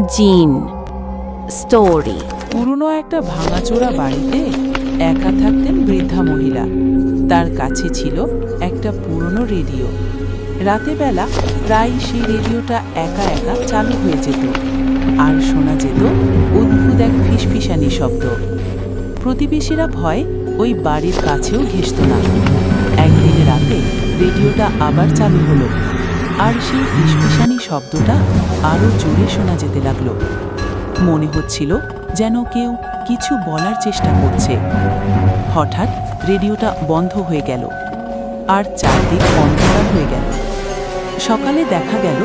জিন। স্টোরি। পুরনো একটা ভাঙাচোরা বাড়িতে একা থাকতেন বৃদ্ধা মহিলা। তার কাছে ছিল একটা পুরনো রেডিও। রাতে বেলা প্রায় সেই রেডিওটা একা একা চালু হয়ে যেত। আর শোনা যেত অদ্ভুত এক ফিসফিসানি শব্দ। প্রতিবেশীরা ভয় ওই বাড়ির কাছেও ঘেসত না। একদিন রাতে রেডিওটা আবার চালু হলো। আর সেই ফিসফিসানি শব্দটা আরও জোরে শোনা যেতে লাগল। মনে হচ্ছিল যেন কেউ কিছু বলার চেষ্টা করছে। হঠাৎ রেডিওটা বন্ধ হয়ে গেল আর চারদিক অন্ধকার হয়ে গেল। সকালে দেখা গেল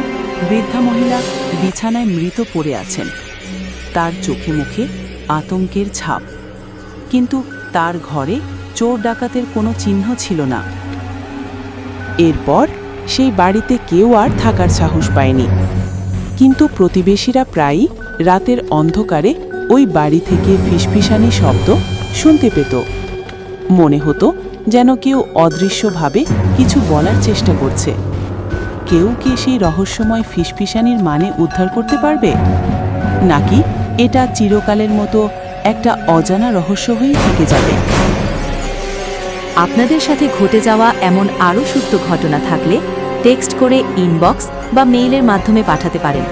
বৃদ্ধা মহিলা বিছানায় মৃত পড়ে আছেন। তার চোখে মুখে আতঙ্কের ছাপ। কিন্তু তার ঘরে চোর ডাকাতের কোনো চিহ্ন ছিল না। এরপর সেই বাড়িতে কেউ আর থাকার সাহস পায়নি। কিন্তু প্রতিবেশীরা প্রায়ই রাতের অন্ধকারে ওই বাড়ি থেকে ফিসফিসানি শব্দ শুনতে পেত। মনে হতো যেন কেউ অদৃশ্যভাবে কিছু বলার চেষ্টা করছে। কেউ কি সেই রহস্যময় ফিসফিসানির মানে উদ্ধার করতে পারবে? নাকি এটা চিরকালের মতো একটা অজানা রহস্য হয়ে থেকে যাবে? আপনাদের সাথে ঘটে যাওয়া এমন আরও সত্য ঘটনা থাকলে টেক্সট করে ইনবক্স বা মেইলের মাধ্যমে পাঠাতে পারেন।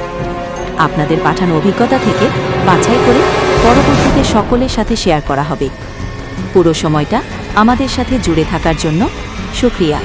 আপনাদের পাঠানো অভিজ্ঞতা থেকে বাছাই করে পরবর্তীতে সকলের সাথে শেয়ার করা হবে। পুরো সময়টা আমাদের সাথে জুড়ে থাকার জন্য শুক্রিয়া।